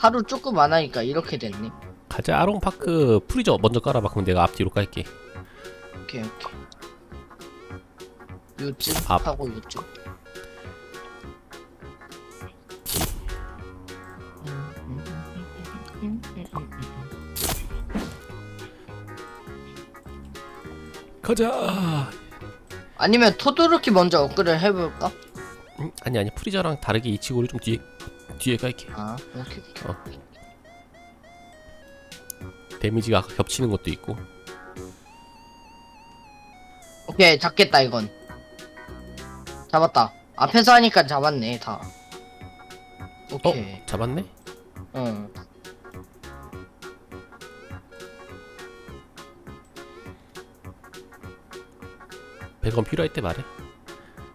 하루 조금 안 하니까 이렇게 됐네. 가자 아롱파크 프리저 먼저 깔아봐 그럼 내가 앞뒤로 깔게 오케이 오케이. 요쯤 밥. 하고 요쯤. 가자 아니면 토도르키 먼저 업그레이드 해볼까? 음, 아니 아니 프리저랑 다르게 이치고를 좀 뒤에 뒤에 깔게 아 오케이. 어. 데미지가 겹치는 것도 있고 오케이 잡겠다 이건. 잡았다. 앞에서 하니까 잡았네 다. 어? 오케이. 잡았네? 응. 백원 필요할 때 말해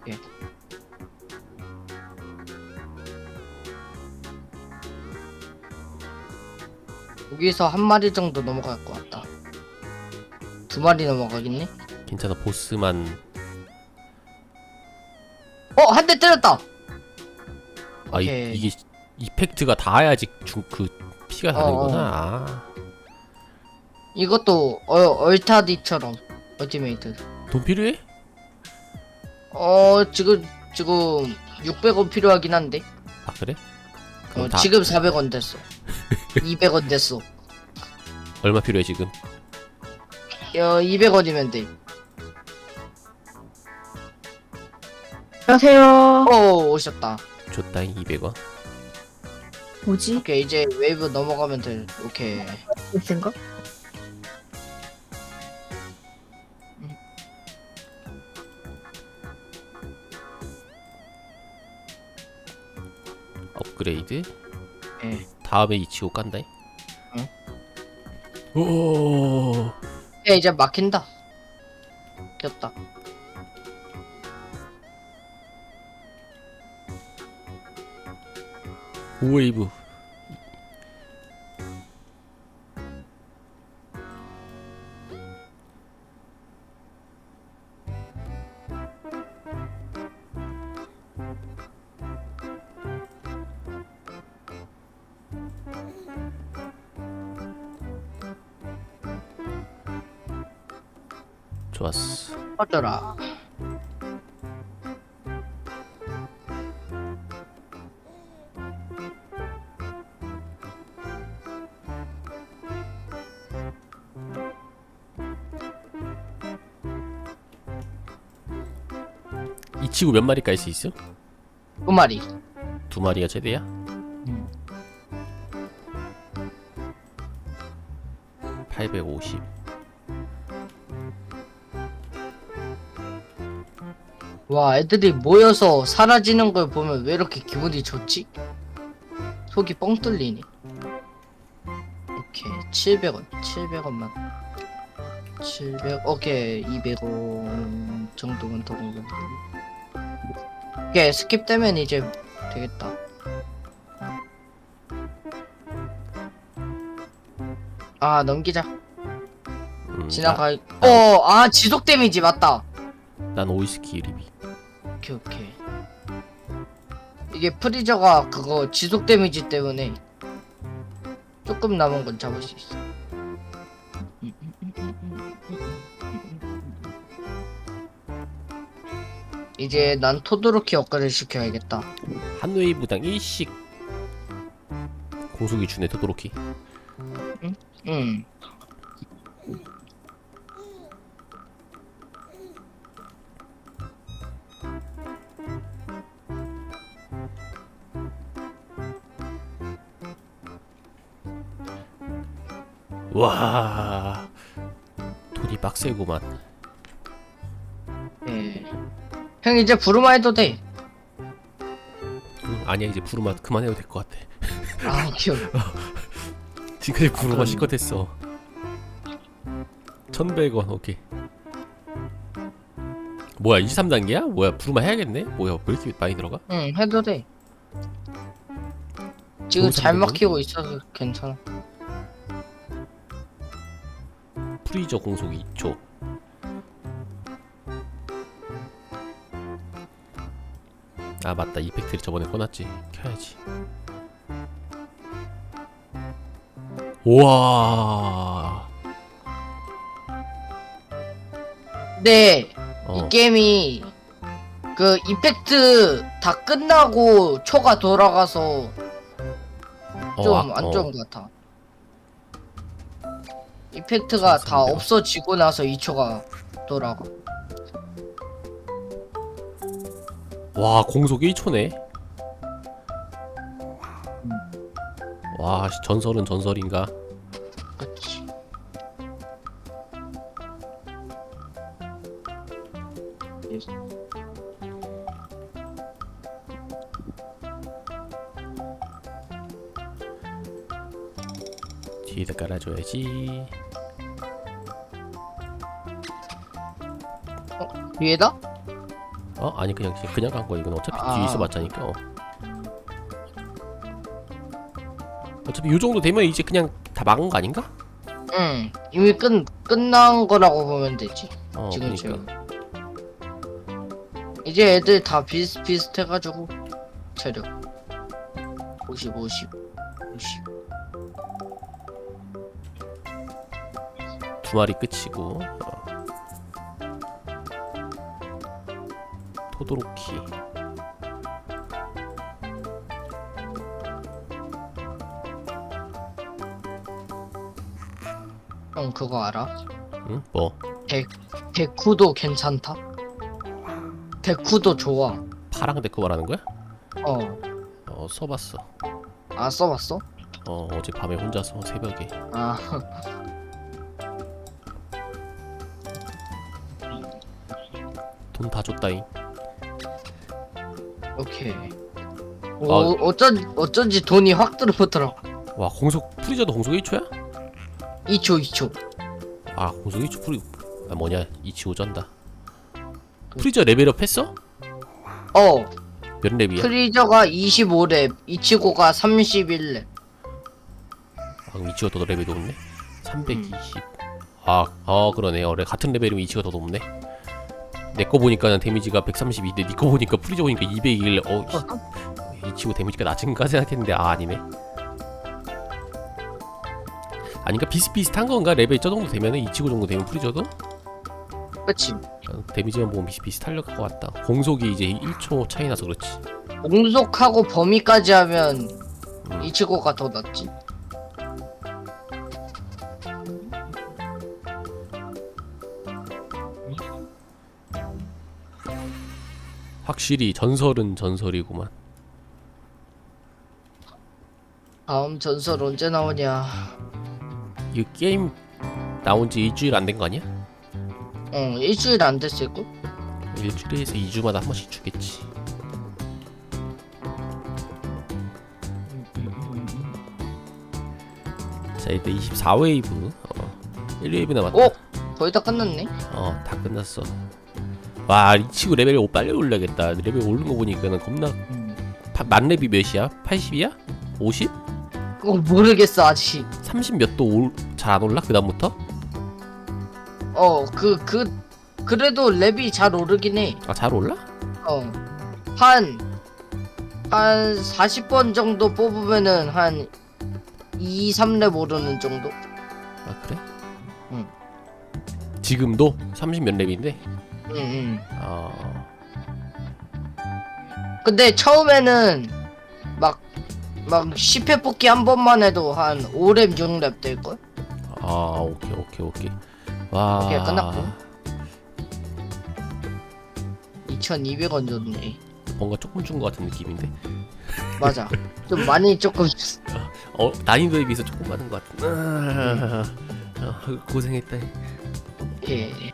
예. 여기서 한 마리 정도 넘어갈 것 같다. 두 마리 넘어가겠네? 괜찮아 보스만 어! 한 대 때렸다! 아 이, 오케이. 이게 이펙트가 닿아야지 중, 그 피가 다는구나 어, 어. 아, 이것도 어, 얼타디처럼 얼티메이트. 돈 필요해? 어 지금 지금 600원 필요하긴 한데 아 그래? 어, 그럼 다 지금 400원 됐어 200원 됐어 얼마 필요해 지금? 어, 200원이면 돼 안녕하세요. 오, 오셨다 줬다잉 200원 뭐지? 오케이 이제 웨이브 넘어가면 돼 오케이 있은가? 업그레이드 예. 다음에 이치고 깐다 응. 오. 야, 이제 막힌다. 꼈다. 오웨이브 좋았어 꺼져라 이치고 몇 마리 깔 수 있어? 두 마리 두 마리가 최대야? 음. 850 와 애들이 모여서 사라지는 걸 보면 왜 이렇게 기분이 좋지? 속이 뻥 뚫리네 오케이 700원 700원만. 700 오케이 200원 정도면 더 공격 오케이 스킵 되면 이제 되겠다. 아 넘기자. 음, 지나가 나- 어아 지속 데미지 맞다. 나, 난 오이스키 리비 오케이 오케이. 이게 프리저가 그거 지속 데미지 때문에 조금 남은 건 잡을 수 있어. 이제 난 토도로키 업그레이드 시켜야겠다. 한 웨이브당 1씩 공속이 주네 토도로키. 응 와 돈이 빡세구만 예. 형 이제 부르마 해도 돼. 응, 아니야 이제 부르마 그만해도 될 것 같아 아 귀여워. 지금까지 부르마 그럼- 실컷 했어 1100원 오케이 뭐야 23단계야? 뭐야 부르마 해야겠네? 뭐야 왜 이렇게 많이 들어가? 응 해도 돼. 지금 잘? 먹히고 있어서 괜찮아. 프리저 공속 2초 아 맞다 이펙트를 저번에 꺼놨지 켜야지 우와. 근데 어. 이 게임이 그 이펙트 다 끝나고 초가 돌아가서 좀 어, 아, 안 어. 좋은 것 같아. 이펙트가 다 좋습니다. 없어지고 나서 2초가 돌아가. 와 공속 1초네. 와 씨, 전설은 전설인가? 그치. 뒤에다 깔아줘야지. 위에다? 어 아니 그냥 그냥 간 거야 이건 어차피 아. 뒤에 있어봤자니까. 어. 어차피 요 정도 되면 이제 그냥 다 막은 거 아닌가? 응. 이미 끝 끝난 거라고 보면 되지. 어 지금 그러니까. 지금. 이제 애들 다 비슷 비슷해가지고 체력 50 50 50. 두 마리 끝이고. 어. 토도로키. 형 그거 알아? 응? 뭐? 데쿠도 괜찮다. 데쿠도 좋아. 파랑 데코 말하는 거야? 어. 어 써봤어. 아 써봤어? 어 어제 밤에 혼자서 새벽에. 아. 돈 다 줬다잉. 오케이. 아. 어, 어쩐 어쩐지 돈이 확 들어오더라. 와 공속 프리저도 공속 1초야? 2초 2초. 아 공속 1초 프리 아 뭐냐 이치 오 전다. 프리저 레벨업 했어? 어. 몇 렙이야? 프리저가 25렙, 이치고가 31렙. 아 그럼 이치가 더 레벨이 높네. 320. 아, 어 그러네. 어, 같은 레벨이면 이치가 더 높네. 내 거 보니까는 데미지가 132인데 니거 보니까 프리저 보니까 200이길래 어 이- 이치고 데미지가 낮은가 생각했는데 아 아니네. 아닌가 비슷비슷한 건가 레벨 저 정도 되면은 이치고 정도 되면 프리저도 그치. 어, 데미지만 보면 비슷비슷할 것 같다. 공속이 이제 1초 차이 나서 그렇지. 공속하고 범위까지 하면 음. 이치고가 더 낫지. 확실히 전설은 전설이구만. 다음 전설 언제 나오냐. 이 게임 나온 지 일주일 안 된 거 아니야? 어, 일주일 안 됐을 걸? 일주일에서 2주마다 한 번씩 주겠지. 자 이때 24웨이브 어, 1웨이브 남았다. 어? 거의 다 끝났네. 어, 다 끝났어. 와, 이 친구 레벨 오- 빨리 올려야겠다. 레벨 오른 거 보니까는 겁나 파, 만렙이 몇이야? 80이야? 50? 그거 모르겠어, 아직. 30 몇 도 잘 안 올라? 그 다음부터? 어, 그, 그, 그래도 랩이 잘 오르긴 해. 아, 잘 올라? 어. 한, 한 40번 정도 뽑으면은 한 2, 3랩 오르는 정도? 아, 그래? 응. 지금도 30 몇 렙인데? 응, 응. 어, 근데 처음에는 막, 막 10회 뽑기 한 번만 해도 한 5랩, 6랩 될걸? 아, 오케이, 오케이, 오케이. 와. 오케이, 끝났고. 2,200원 줬네. 뭔가 조금 준거 같은 느낌인데? 맞아. 좀 많이 조금 줬어. 어, 난이도에 비해서 조금 받은 거 같은. 아, 아, 고생했다. 예.